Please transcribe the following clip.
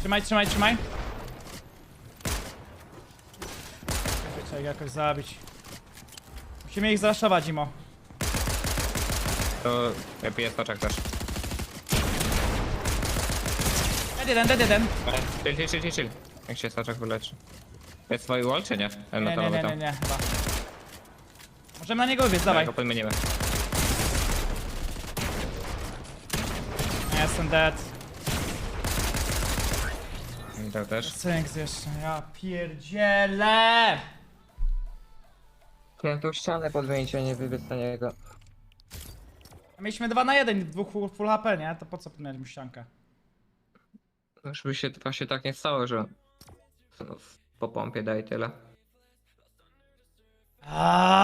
Trzymaj, trzymaj, trzymaj. Trzeba ich jakoś zabić. Musimy ich zaszować, Imo. To ja piję stoczek też. Dead jeden, dead jeden. Chill, chill, chill, chill, chill. Jak się stoczek wyleczy. Jest twój wall czy nie? Nie, nie, nie, tam. nie, nie, chyba. Możemy na niego wybiec, dawaj. Go podmienimy. Ja jestem dead. I to też. Cynks jeszcze, ja pierdzielę! Chciałem tą ścianę podmienić, a nie wybiec na niego. Mieliśmy 2 na 1, dwóch full, full HP, nie? To po co mieliśmy ściankę? Żeby się właśnie tak nie stało, że no, po pompie daje tyle. Aaaa!